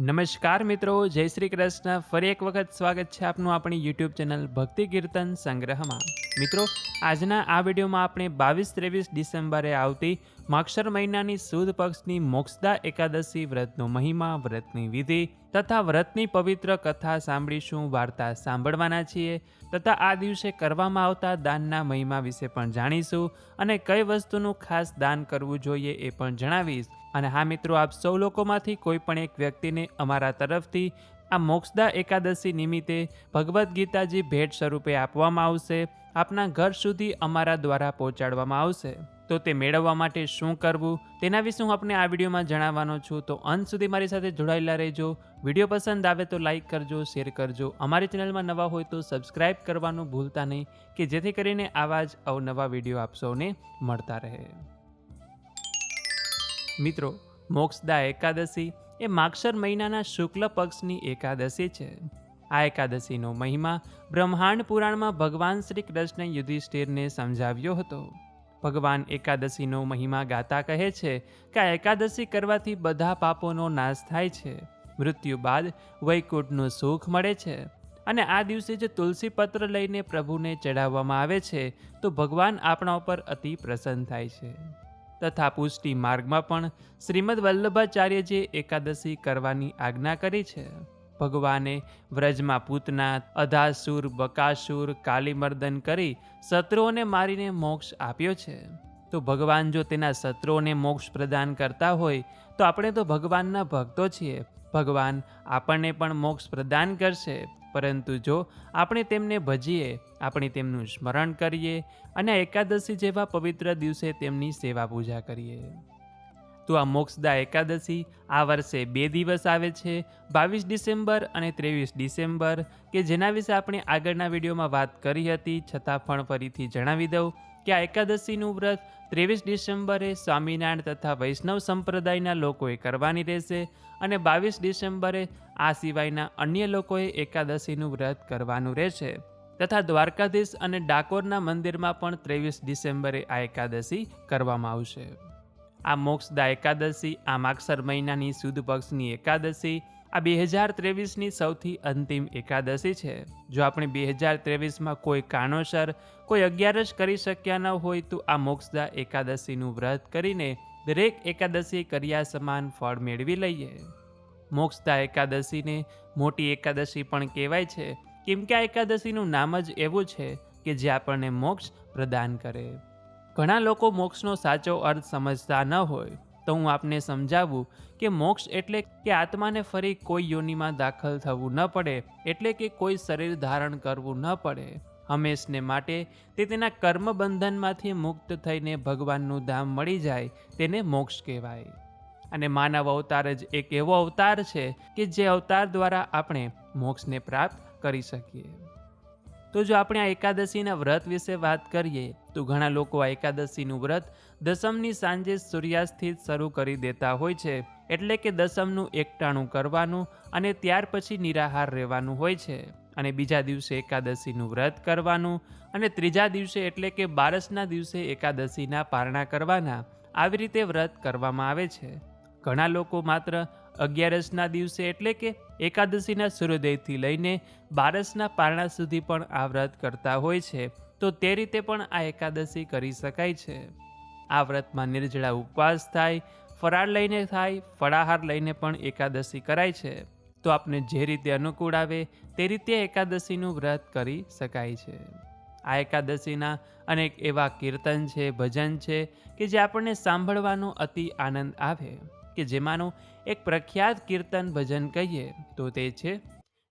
નમસ્કાર મિત્રો, જય શ્રી કૃષ્ણ. ફરી એક વખત સ્વાગત છે આપનું આપણી યુટ્યુબ ચેનલ ભક્તિ કીર્તન સંગ્રહમાં. મિત્રો, આજના આ વિડીયોમાં આપણે બાવીસ ત્રેવીસ ડિસેમ્બરે આવતી માક્ષર મહિનાની સુદ પક્ષની મોક્ષદા એકાદશી વ્રતનો મહિમા, વ્રતની વિધિ તથા વ્રતની પવિત્ર કથા સાંભળીશું, વાર્તા સાંભળવાના છીએ તથા આ દિવસે કરવામાં આવતા દાનના મહિમા વિશે પણ જાણીશું અને કઈ વસ્તુનું ખાસ દાન કરવું જોઈએ એ પણ જણાવીશ. અને હા મિત્રો, આપ સૌ લોકોમાંથી કોઈ પણ એક વ્યક્તિને અમારા તરફથી આ મોક્ષદા એકાદશી નિમિત્તે ભગવદ્ ગીતાજી ભેટ સ્વરૂપે આપવામાં આવશે. આપના ઘર સુધી અમારા દ્વારા પહોંચાડવામાં આવશે. તો તે મેળવવા માટે શું કરવું, તેના વિશે હું આપને આ વિડીયોમાં જણાવવાનો છું. તો અંત સુધી મારી સાથે જોડાયેલા રહેજો. વીડિયો પસંદ આવે તો લાઇક કરજો, શેર કરજો. અમારી ચેનલમાં નવા હોય તો સબસ્ક્રાઈબ કરવાનું ભૂલતા નહીં, કે જેથી કરીને આવા જ અવનવા વીડિયો આપ સૌને મળતા રહે. મિત્રો, મોક્ષદા એકાદશી એ માક્ષર મહિનાના શુક્લ પક્ષની એકાદશી છે. આ એકાદશીનો મહિમા બ્રહ્માંડ પુરાણમાં ભગવાન શ્રી કૃષ્ણ યુધિષ્ઠિરને સમજાવ્યો હતો. ભગવાન એકાદશીનો મહિમા ગાતા કહે છે કે આ એકાદશી કરવાથી બધા પાપોનો નાશ થાય છે. મૃત્યુ બાદ વૈકુંઠનું સુખ મળે છે અને આ દિવસે જે તુલસી પત્ર લઈને પ્રભુને ચડાવવામાં આવે છે, તો ભગવાન આપણા ઉપર અતિ પ્રસન્ન થાય છે. તથા પુષ્ટિ માર્ગમાં પણ શ્રીમદ વલ્લભાચાર્યજીએ એકાદશી કરવાની આજ્ઞા કરી છે. ભગવાને વ્રજમાં પૂતના અધાસુર, બકાસુર, કાલીમર્દન કરી શત્રુઓને મારીને મોક્ષ આપ્યો છે. તો ભગવાન જો તેના શત્રુઓને મોક્ષ પ્રદાન કરતા હોય, તો આપણે તો ભગવાનના ભક્તો છીએ. ભગવાન આપણને પણ મોક્ષ પ્રદાન કરશે. પરંતુ જો આપણે તેમને ભજીએ, આપણે તેમનું સ્મરણ કરીએ અને એકાદશી જેવા પવિત્ર દિવસે તેમની સેવા પૂજા કરીએ. તો આ મોક્ષદા એકાદશી આ વર્ષે બે દિવસ આવે છે, બાવીસ ડિસેમ્બર અને ત્રેવીસ ડિસેમ્બર, કે જેના વિશે આપણે આગળના વિડીયોમાં વાત કરી હતી, છતાં પણ ફરીથી જણાવી દઉં. કે આ એકાદશીનું વ્રત ત્રેવીસ ડિસેમ્બરે સ્વામિનારાયણ તથા વૈષ્ણવ સંપ્રદાયના લોકોએ કરવાની રહેશે અને બાવીસ ડિસેમ્બરે આ સિવાયના અન્ય લોકોએ એકાદશીનું વ્રત કરવાનું રહેશે. તથા દ્વારકાધીશ અને ડાકોરના મંદિરમાં પણ ત્રેવીસ ડિસેમ્બરે આ એકાદશી કરવામાં આવશે. આ મોક્ષદા એકાદશી, આ માક્ષર મહિનાની સુદ પક્ષની એકાદશી, આ બે હજાર ત્રેવીસની સૌથી અંતિમ એકાદશી છે. જો આપણે બે હજાર ત્રેવીસમાં કોઈ કારણોસર કોઈ અગિયારસ કરી શક્યા ન હોય તો આ મોક્ષદા એકાદશીનું વ્રત કરીને દરેક એકાદશી કર્યા સમાન ફળ મેળવી લઈએ. મોક્ષદા એકાદશીને મોટી એકાદશી પણ કહેવાય છે. કેમ કે આ એકાદશીનું નામ જ એવું છે કે જે આપણને મોક્ષ પ્રદાન કરે. ઘણા લોકો મોક્ષનો સાચો અર્થ સમજતા ન હોય. તો હું આપને સમજાવું કે મોક્ષ એટલે કે આત્માને ફરી કોઈ યોનિમાં દાખલ થવું ન પડે, એટલે કે કોઈ શરીર ધારણ કરવું ન પડે. હંમેશને માટે તે તેના કર્મ બંધનમાંથી મુક્ત થઈને ભગવાનનું ધામ મળી જાય, તેને મોક્ષ કહેવાય. અને માનવ અવતાર જ એક એવો અવતાર છે કે જે અવતાર દ્વારા આપણે મોક્ષને પ્રાપ્ત કરી શકીએ. તો જો આપણે આ એકાદશીના વ્રત વિશે વાત કરીએ, તો ઘણા લોકો આ એકાદશીનું વ્રત દસમની સાંજે સૂર્યાસ્તથી શરૂ કરી દેતા હોય છે, એટલે કે દસમનું એકટાણું કરવાનું અને ત્યાર પછી નિરાહાર રહેવાનું હોય છે. અને બીજા દિવસે એકાદશીનું વ્રત કરવાનું અને ત્રીજા દિવસે એટલે કે બારસના દિવસે એકાદશીના પારણા કરવાના, આવી રીતે વ્રત કરવામાં આવે છે. ઘણા લોકો માત્ર અગિયારસના દિવસે એટલે કે એકાદશીના સૂર્યોદયથી લઈને બારસના પારણા સુધી પણ આ વ્રત કરતા હોય છે. તો તે રીતે પણ આ એકાદશી કરી શકાય છે. આ વ્રતમાં નિર્જળા ઉપવાસ થાય, ફરાળ લઈને થાય, ફળાહાર લઈને પણ એકાદશી કરાય છે. તો આપને જે રીતે અનુકૂળ આવે તે રીતે એકાદશીનું વ્રત કરી શકાય છે. આ એકાદશીના અનેક એવા કીર્તન છે, ભજન છે કે જે આપણને સાંભળવાનો અતિ આનંદ આવે. કે જેમાંનું એક પ્રખ્યાત કીર્તન ભજન કહીએ તો તે છે,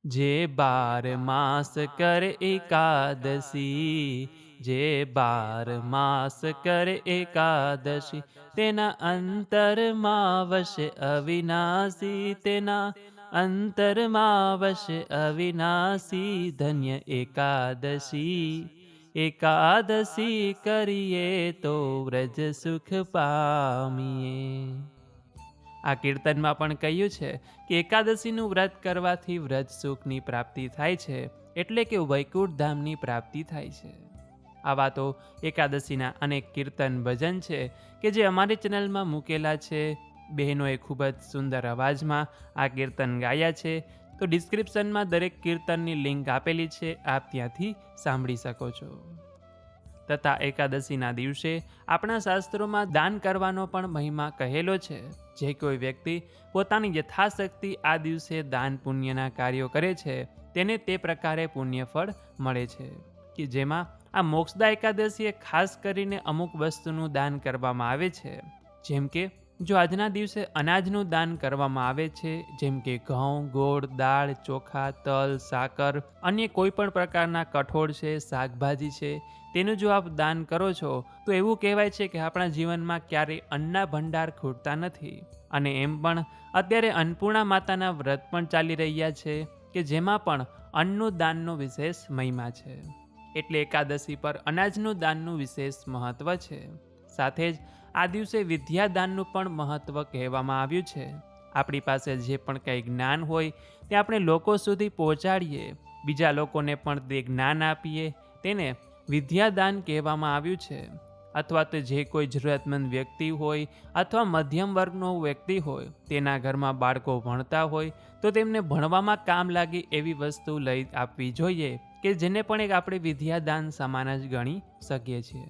જે બાર માસ કર એકાદશી, જે બાર માસ કર એકાદશી, તેના અંતરમાં વશ અવિનાશી, તેના અંતરમાં વશ અવિનાશી, ધન્ય એકાદશી એકાદશી કરીએ તો વ્રજ સુખ પામીએ. આ કીર્તનમાં પણ કહ્યું છે કે એકાદશીનું વ્રત કરવાથી વ્રત સુખની પ્રાપ્તિ થાય છે, એટલે કે વૈકુંઠ ધામની પ્રાપ્તિ થાય છે. આવા તો એકાદશીના અનેક કીર્તન ભજન છે કે જે અમારી ચેનલમાં મૂકેલા છે. બહેનોએ ખૂબ જ સુંદર અવાજમાં આ કીર્તન ગાયા છે. તો ડિસ્ક્રિપ્શનમાં દરેક કીર્તનની લિંક આપેલી છે, આપ ત્યાંથી સાંભળી શકો છો. તથા એકાદશીના દિવસે આપણા શાસ્ત્રોમાં દાન કરવાનો પણ મહિમા કહેલો છે. જે કોઈ વ્યક્તિ પોતાની યથાશક્તિ આ દિવસે દાન પુણ્યના કાર્યો કરે છે, તેને તે પ્રકારે પુણ્યફળ મળે છે. કે જેમાં આ મોક્ષદા એકાદશીએ ખાસ કરીને અમુક વસ્તુનું દાન કરવામાં આવે છે. જેમ કે જો આજના દિવસે અનાજનું દાન કરવામાં આવે છે, જેમ કે ઘઉં, ગોળ, દાળ, ચોખા, તલ, સાકર, અન્ય કોઈ પણ પ્રકારના કઠોળ છે, શાકભાજી છે, તેનું જો આપ દાન કરો છો, તો એવું કહેવાય છે કે આપણા જીવનમાં ક્યારેય અન્નના ભંડાર ખૂટતા નથી. અને એમ પણ અત્યારે અન્નપૂર્ણા માતાના વ્રત પણ ચાલી રહ્યા છે, કે જેમાં પણ અન્નનું દાનનો વિશેષ મહિમા છે. એટલે એકાદશી પર અનાજનું દાનનું વિશેષ મહત્વ છે. સાથે જ આ દિવસે વિદ્યાદાનનું પણ મહત્વ કહેવામાં આવ્યું છે. આપણી પાસે જે પણ કંઈ જ્ઞાન હોય, તે આપણે લોકો સુધી પહોંચાડીએ. બીજા લોકોને પણ તે જ્ઞાન આપીએ, તેને વિદ્યાદાન કહેવામાં આવ્યું છે. અથવા તો જે કોઈ જરૂરિયાતમંદ વ્યક્તિ હોય અથવા મધ્યમ વર્ગનો વ્યક્તિ હોય, તેના ઘરમાં બાળકો ભણતા હોય, તો તેમને ભણવામાં કામ લાગે એવી વસ્તુ લઈ આપવી જોઈએ, કે જેને પણ એક આપણે વિદ્યાદાન સમાન જ ગણી શકીએ છીએ.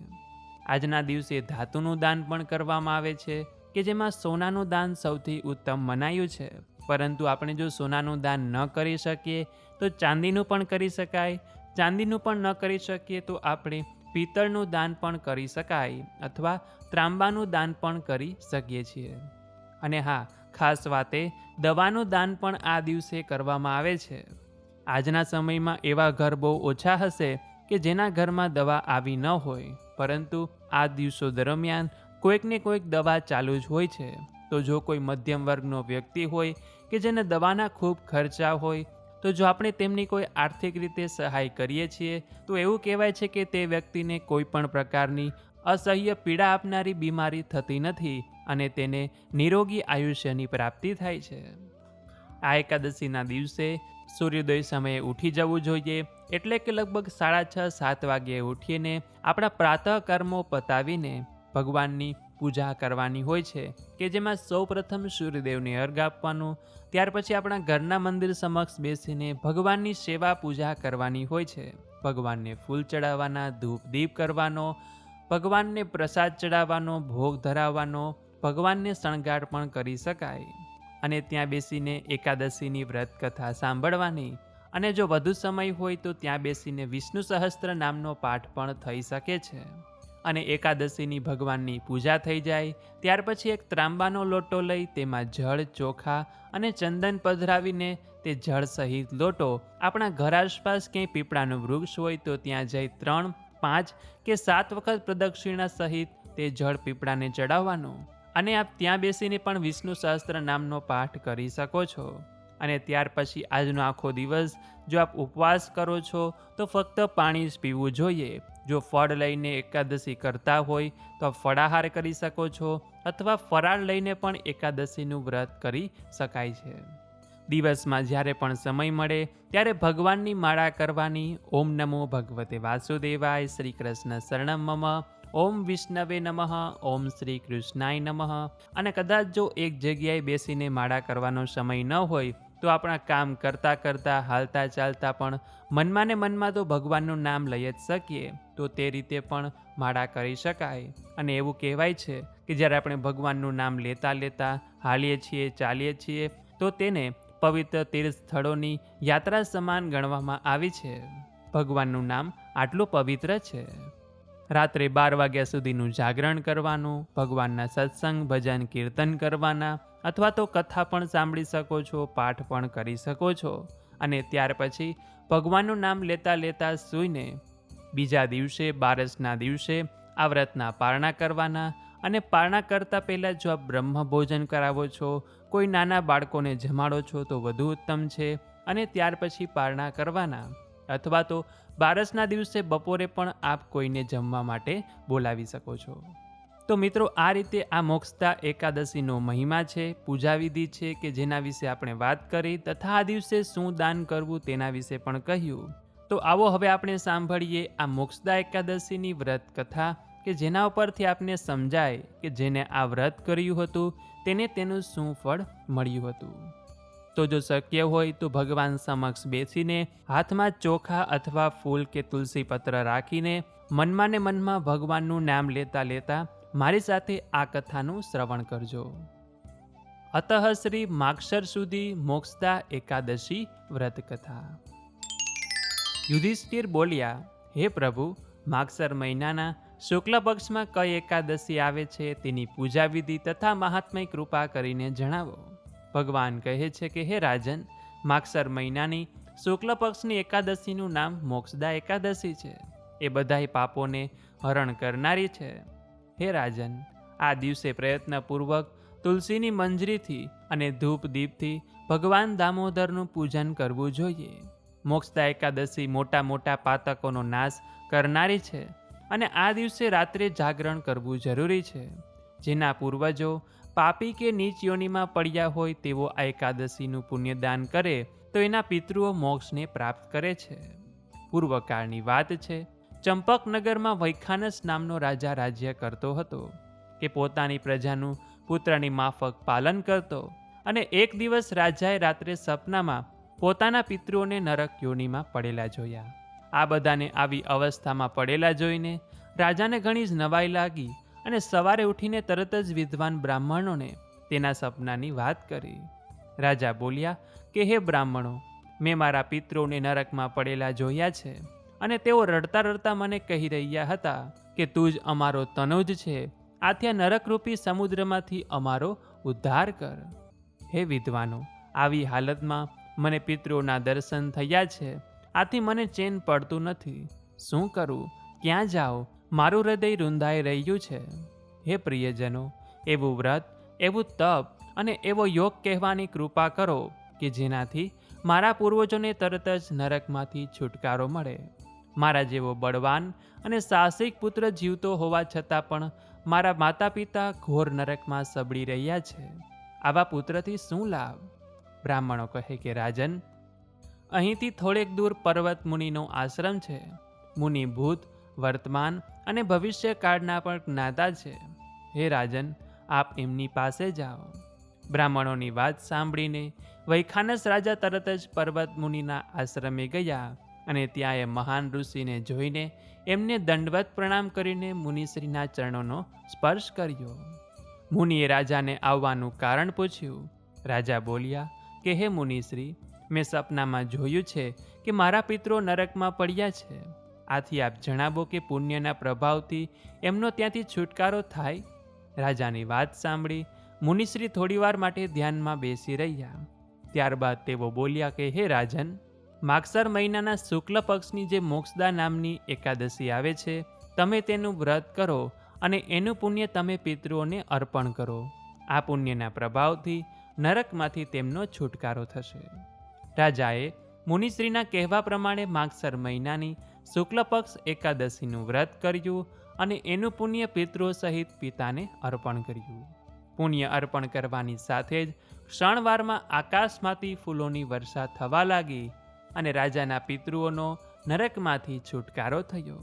આજના દિવસે ધાતુનું દાન પણ કરવામાં આવે છે કે જેમાં સોનાનું દાન સૌથી ઉત્તમ મનાયું છે. પરંતુ આપણે જો સોનાનું દાન ન કરી શકીએ, તો ચાંદીનું પણ કરી શકાય. ચાંદીનું પણ ન કરી શકીએ, તો આપણે પિત્તળનું દાન પણ કરી શકાય અથવા ત્રાંબાનું દાન પણ કરી શકીએ છીએ. અને હા, ખાસ વાતે દવાનું દાન પણ આ દિવસે કરવામાં આવે છે. આજના સમયમાં એવા ઘર બહુ ઓછા હશે કે જેના ઘરમાં દવા આવી ન હોય. પરંતુ આ દિવસો દરમિયાન કોઈકને કોઈક દવા ચાલુ જ હોય છે. તો જો કોઈ મધ્યમ વર્ગનો વ્યક્તિ હોય કે જેને દવાના ખૂબ ખર્ચા હોય, તો જો આપણે તેમની કોઈ આર્થિક રીતે સહાય કરીએ છીએ, તો એવું કહેવાય છે કે તે વ્યક્તિને કોઈ પણ પ્રકારની અસહ્ય પીડા આપનારી બીમારી થતી નથી અને તેને નિરોગી આયુષ્યની પ્રાપ્તિ થાય છે. આ એકાદશીના દિવસે સૂર્યોદય સમયે ઉઠી જવું જોઈએ એટલે કે લગભગ સાડા છ, સાત વાગ્યે ઉઠીને આપણા પ્રાતઃ કર્મો પતાવીને ભગવાનની પૂજા કરવાની હોય છે, કે જેમાં સૌ પ્રથમ સૂર્યદેવને અર્ઘ આપવાનું, ત્યાર પછી આપણા ઘરના મંદિર સમક્ષ બેસીને ભગવાનની સેવા પૂજા કરવાની હોય છે. ભગવાનને ફૂલ ચડાવવાના, ધૂપ દીપ કરવાનો, ભગવાનને પ્રસાદ ચડાવવાનો, ભોગ ધરાવવાનો, ભગવાનને શણગાર પણ કરી શકાય. અને ત્યાં બેસીને એકાદશીની વ્રત કથા સાંભળવાની. અને જો વધુ સમય હોય તો ત્યાં બેસીને વિષ્ણુ સહસ્ત્ર નામનો પાઠ પણ થઈ શકે છે. અને એકાદશીની ભગવાનની પૂજા થઈ જાય, ત્યાર પછી એક ત્રાંબાનો લોટો લઈ તેમાં જળ, ચોખા અને ચંદન પધરાવીને તે જળ સહિત લોટો આપણા ઘર આસપાસ ક્યાંય પીપળાનું વૃક્ષ હોય તો ત્યાં જઈ ત્રણ, પાંચ કે સાત વખત પ્રદક્ષિણા સહિત તે જળ પીપળાને ચડાવવાનું. અને આપ ત્યાં બેસીને પણ વિષ્ણુ સહસ્ત્ર નામનો પાઠ કરી શકો છો. અને ત્યાર પછી આજનો આખો દિવસ જો આપ ઉપવાસ કરો છો, તો ફક્ત પાણી જ પીવું જોઈએ. જો ફળ લઈને એકાદશી કરતા હોય, તો ફળાહાર કરી શકો છો અથવા ફરાળ લઈને પણ એકાદશીનું વ્રત કરી શકાય છે. દિવસમાં જ્યારે પણ સમય મળે, ત્યારે ભગવાનની માળા કરવાની ઓમ નમો ભગવતે વાસુદેવાય, શ્રી કૃષ્ણ શરણમ મમ. ઓમ વિષ્ણવે નમઃ, ઓમ શ્રી કૃષ્ણાય નમઃ. અને કદાચ જો એક જગ્યાએ બેસીને માળા કરવાનો સમય ન હોય, તો આપણા કામ કરતાં કરતાં, હાલતા ચાલતા પણ મનમાં ને મનમાં તો ભગવાનનું નામ લઈ જ શકીએ, તો તે રીતે પણ માળા કરી શકાય. અને એવું કહેવાય છે કે જ્યારે આપણે ભગવાનનું નામ લેતા લેતા હાલીએ છીએ, ચાલીએ છીએ, તો તેને પવિત્ર તીર્થ સ્થળોની યાત્રા સમાન ગણવામાં આવી છે. ભગવાનનું નામ આટલું પવિત્ર છે. રાત્રે બાર વાગ્યા સુધીનું જાગરણ કરવાનું, ભગવાનના સત્સંગ, ભજન, કીર્તન કરવાના, અથવા તો કથા પણ સાંભળી શકો છો, પાઠ પણ કરી શકો છો. અને ત્યાર પછી ભગવાનનું નામ લેતા લેતા સૂઈને બીજા દિવસે, બારસના દિવસે આ વ્રતના પારણા કરવાના. અને પારણા કરતાં પહેલાં જો આપ બ્રહ્મ ભોજન કરાવો છો, કોઈ નાના બાળકોને જમાડો છો, તો વધુ ઉત્તમ છે. અને ત્યાર પછી પારણા કરવાના. અથવા તો બારસના દિવસે બપોરે પણ આપ કોઈને જમવા માટે બોલાવી શકો છો. તો મિત્રો, આ રીતે આ મોક્ષતા એકાદશીનો મહિમા છે પૂજા વિધિ છે કે જેના વિશે આપણે વાત કરી તથા આ દિવસે શું દાન કરવું તેના વિશે પણ કહ્યું. તો આવો હવે આપણે સાંભળીએ આ મોક્ષદા એકાદશીની વ્રત કથા કે જેના ઉપરથી આપને સમજાય કે જેને આ વ્રત કર્યું હતું તેને તેનું શું ફળ મળ્યું હતું. તો જો શક્ય હોય તો ભગવાન સમક્ષ બેસીને હાથમાં ચોખા અથવા ફૂલ કે તુલસી પત્ર રાખીને મનમાં ને મનમાં ભગવાનનું નામ લેતા લેતા મારી સાથે આ કથાનું શ્રવણ કરજો. અતઃ શ્રી માક્ષર સુધી મોક્ષદા એકાદશી વ્રત કથા. યુધિષ્ઠિર બોલ્યા, હે પ્રભુ, માગસર મહિનાના શુક્લ પક્ષમાં કઈ એકાદશી આવે છે તેની પૂજા વિધિ તથા મહાત્મય કૃપા કરીને જણાવો. ભગવાન કહે છે કે, હે રાજન, માગસર મહિનાની શુક્લ પક્ષની એકાદશીનું નામ મોક્ષદા એકાદશી છે. એ બધાય પાપોને હરણ કરનારી છે. હે રાજન, આ દિવસે પ્રયત્નપૂર્વક તુલસીની મંજરીથી અને ધૂપ દીપથી ભગવાન દામોદરનું પૂજન કરવું જોઈએ. મોક્ષદા એકાદશી મોટા મોટા પાતકોનો નાશ કરનારી છે અને આ દિવસે રાત્રે જાગરણ કરવું જરૂરી છે. જેના પૂર્વજો પાપી કે નીચ યોનિમાં પડ્યા હોય તેવો આ એકાદશીનું પુણ્યદાન કરે, તો એના પિતૃઓ મોક્ષને પ્રાપ્ત કરે છે. પૂર્વકાળની વાત છે, ચંપકનગરમાં વૈખાનસ નામનો રાજા રાજ્ય કરતો હતો, કે પોતાની પ્રજાનું પુત્રની માફક પાલન કરતો અને એક દિવસ રાજાએ રાત્રે સપનામાં પોતાના પિતૃઓને નરક યોનિમાં પડેલા જોયા. આ બધાને આવી અવસ્થામાં પડેલા જોઈને રાજાને ઘણી જ નવાઈ લાગી અને સવારે ઉઠીને તરત જ વિદ્વાન બ્રાહ્મણોને તેના સપનાની વાત કરી. રાજા બોલ્યા, કે હે બ્રાહ્મણો, મેં મારા પિતૃઓને નરકમાં પડેલા જોયા છે અને તેઓ રડતા રડતા મને કહી રહ્યા હતા કે તું જ અમારો તનુજ છે. આથી આ નરકરૂપી સમુદ્રમાંથી અમારો ઉદ્ધાર કર. હે વિદ્વાનો, આવી હાલતમાં મને પિતૃઓના દર્શન થયા છે. આથી મને ચેન પડતું નથી. શું કરું? ક્યાં જાઓ? મારું હૃદય રૂંધાઈ રહ્યું છે. હે પ્રિયજનો, એવું વ્રત, એવું તપ અને એવો યોગ કહેવાની કૃપા કરો કે જેનાથી મારા પૂર્વજોને તરત જ નરકમાંથી છુટકારો મળે. મારા જેવો બળવાન અને સાહસિક પુત્ર જીવતો હોવા છતાં પણ મારા માતા પિતા ઘોર નરકમાં સબળી રહ્યા છે. આવા પુત્રથી શું લાભ? બ્રાહ્મણો કહે કે, રાજન, અહીંથી થોડેક દૂર પર્વત મુનિનો આશ્રમ છે. મુનિ ભૂત, વર્તમાન અને ભવિષ્યકાળના પણ જ્ઞાતા છે. હે રાજન, આપ એમની પાસે જાઓ. બ્રાહ્મણોની વાત સાંભળીને વૈખાનસ રાજા તરત જ પર્વત મુનિના આશ્રમે ગયા અને ત્યાં એ મહાન ઋષિને જોઈને એમને દંડવત પ્રણામ કરીને મુનિશ્રીના ચરણોનો સ્પર્શ કર્યો. મુનિએ રાજાને આવવાનું કારણ પૂછ્યું. રાજા બોલ્યા, કે હે મુનિશ્રી, મેં સપનામાં જોયું છે કે મારા પિત્રો નરકમાં પડ્યા છે. આથી આપ જણાવો કે પુણ્યના પ્રભાવથી એમનો ત્યાંથી છુટકારો થાય? રાજાની વાત સાંભળી મુનિશ્રી થોડીવાર માટે ધ્યાનમાં બેસી રહ્યા. ત્યારબાદ તેઓ બોલ્યા કે, હે રાજન, માગસર મહિનાના શુક્લ પક્ષની જે મોક્ષદા નામની એકાદશી આવે છે, તમે તેનું વ્રત કરો અને એનું પુણ્ય તમે પિતૃઓને અર્પણ કરો. આ પુણ્યના પ્રભાવથી નરકમાંથી તેમનો છુટકારો થશે. રાજાએ મુનિશ્રીના કહેવા પ્રમાણે માગસર મહિનાની શુક્લ પક્ષ એકાદશીનું વ્રત કર્યું અને એનું પુણ્ય પિતૃઓ સહિત પિતાને અર્પણ કર્યું. પુણ્ય અર્પણ કરવાની સાથે જ ક્ષણવારમાં આકાશમાંથી ફૂલોની વર્ષા થવા લાગી અને રાજાના પિતૃઓનો નરકમાંથી છુટકારો થયો.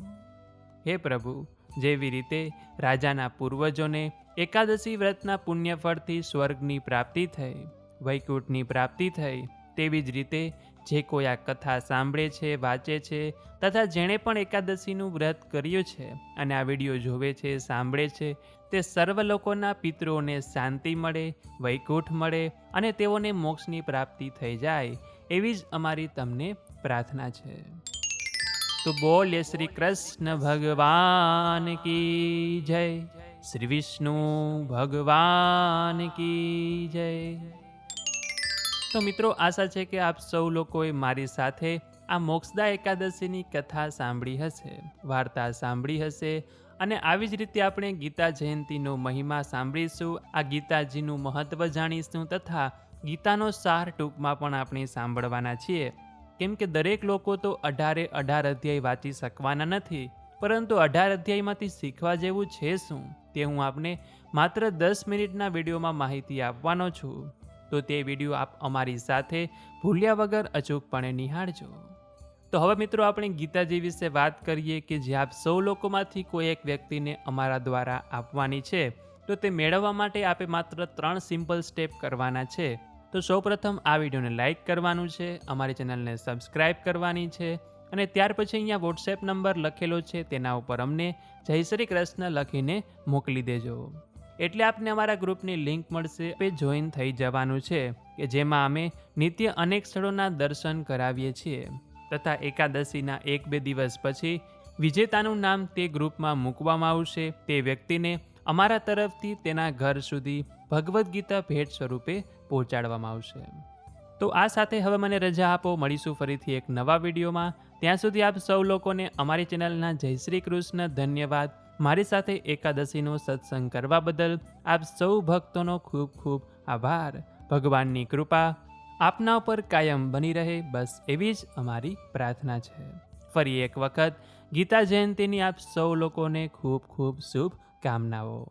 હે પ્રભુ, જેવી રીતે રાજાના પૂર્વજોને એકાદશી વ્રતના પુણ્યફળથી સ્વર્ગની પ્રાપ્તિ થઈ, વૈકુંઠની પ્રાપ્તિ થઈ, તેવી જ રીતે જે કોઈ આ કથા સાંભળે છે, વાંચે છે તથા જેણે પણ એકાદશીનું વ્રત કર્યું છે અને આ વીડિયો જોવે છે, સાંભળે છે, તે સર્વ લોકોના પિતૃઓને શાંતિ મળે, વૈકુંઠ મળે અને તેઓને મોક્ષની પ્રાપ્તિ થઈ જાય એવી જ અમારી તમને પ્રાર્થના છે. તો બોલે શ્રી કૃષ્ણ ભગવાન કી જય. શ્રી વિષ્ણુ ભગવાન કી જય. તો મિત્રો, આશા છે કે આપ સૌ લોકોએ મારી સાથે આ મોક્ષદા એકાદશીની કથા સાંભળી હશે, વાર્તા સાંભળી હશે અને આવી જ રીતે આપણે ગીતા જયંતિનો મહિમા સાંભળીશું, આ ગીતાજીનું મહત્ત્વ જાણીશું તથા ગીતાનો સાર ટૂંકમાં પણ આપણે સાંભળવાના છીએ. કેમ કે દરેક લોકો તો અઢારે અઢાર અધ્યાય વાંચી શકવાના નથી, પરંતુ અઢાર અધ્યાયમાંથી શીખવા જેવું છે શું તે હું આપને માત્ર દસ મિનિટના વિડીયોમાં માહિતી આપવાનો છું. તો તે વીડિયો આપ અમારી સાથે ભૂલ્યા વગર અચૂકપણે નિહાળજો. તો હવે મિત્રો આપણે ગીતાજી વિશે વાત કરીએ કે જે આપ સૌ લોકોમાંથી કોઈ એક વ્યક્તિને અમારા દ્વારા આપવાની છે, તો તે મેળવવા માટે આપે માત્ર ત્રણ સિમ્પલ સ્ટેપ કરવાના છે. તો સૌપ્રથમ આ વિડીયોને લાઇક કરવાનું છે, અમારી ચેનલને સબસ્ક્રાઇબ કરવાની છે અને ત્યાર પછી અહીંયા વોટ્સએપ નંબર લખેલો છે, તેના ઉપર અમને જય શ્રી કૃષ્ણ લખીને મોકલી દેજો. એટલે આપને અમારા ગ્રુપની લિંક મળશે એ જોઈન થઈ જવાનું છે, કે જેમાં અમે નિત્ય અનેક સ્થળોના દર્શન કરાવીએ છીએ. તથા એકાદશીના એક બે દિવસ પછી વિજેતાનું નામ તે ગ્રુપમાં મૂકવામાં આવશે. તે વ્યક્તિને અમારા તરફથી તેના ઘર સુધી ભગવદ્ ગીતા ભેટ સ્વરૂપે પહોંચાડવામાં આવશે. તો આ સાથે હવે મને રજા આપો. મળીશું ફરીથી એક નવા વિડીયોમાં. ત્યાં સુધી આપ સૌ લોકોને અમારી ચેનલના જય શ્રી કૃષ્ણ ધન્યવાદ. મારી સાથે એકાદશીનો સત્સંગ કરવા બદલ આપ સૌ ભક્તોનો ખૂબ ખૂબ આભાર. ભગવાનની કૃપા આપના ઉપર કાયમ બની રહે. બસ એવી જ અમારી પ્રાર્થના છે. ફરી એક વખત ગીતા જયંતીની આપ સૌ લોકોને ખૂબ ખૂબ શુભ કામનાઓ